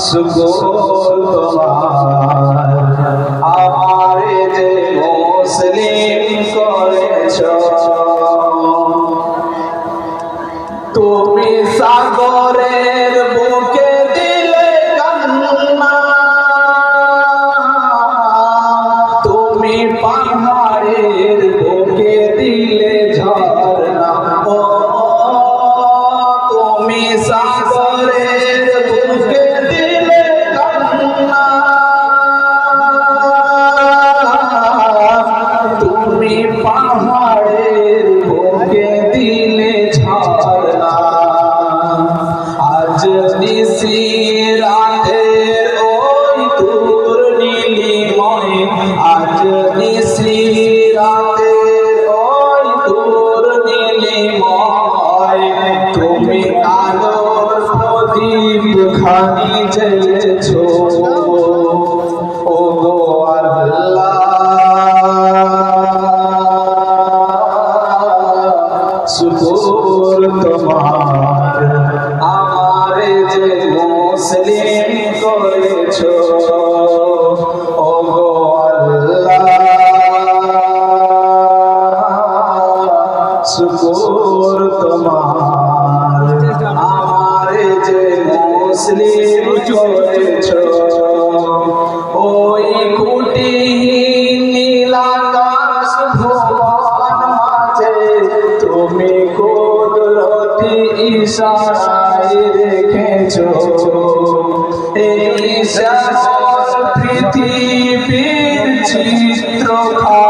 সুকুর তোমার আমারে যে মুসলিম করেছ তুমি সাগরের প্রদীপ খানি ও গো আল্লাহ শুকুর তোমার। আমারে যে মুসলিম করেছ ওই কুটি নীলাকাশ ভুবন মাঝে তুমি কুদরতি ইশারায় রেখেছো? এই পৃথিবীর চিত্র খানি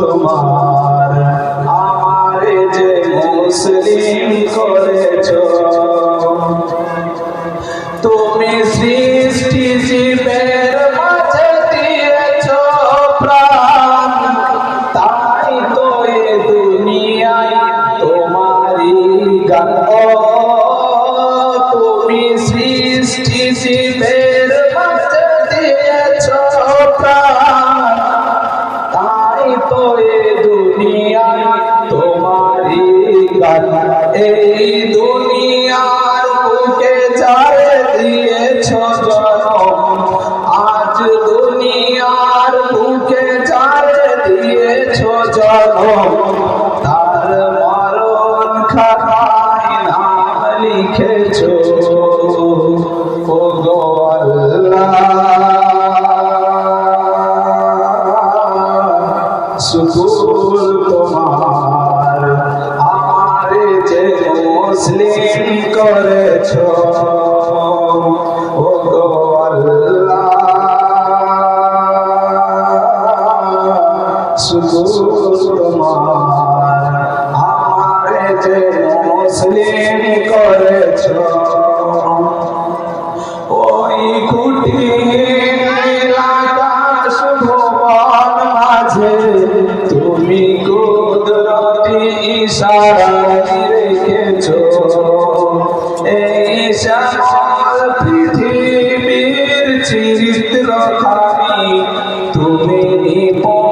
তোমার আমারে যে মুসলিম করেছ, তুমি সৃষ্টি জীবের মাঝে দিয়েছ প্রাণ, তাই তো দুনিয়ায় তোমারই গান। তুমি সৃষ্টি খানায় নাম লিখেছ, ও গো আল্লাহ। শুকুর তোমার, আমারে যে মুসলিম করেছ, ও গো আল্লাহ। শুকুর মুসলিম করেছ। ওই কুটির আকাশ ভুবন মাঝে তুমি কুদরতি ইশারায় রেখেছো। এই শ্যামল পৃথিবীর চিত্র তুমি নিপুণ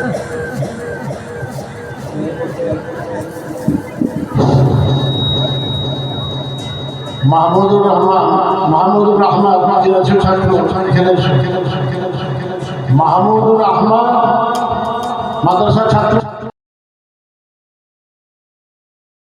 মাহমুদুর রহমান মাহমুদুর রহমান মাদ্রাসা ছাত্র এসো। মাহমুদুর রহমান মাদ্রাসা ছাত্র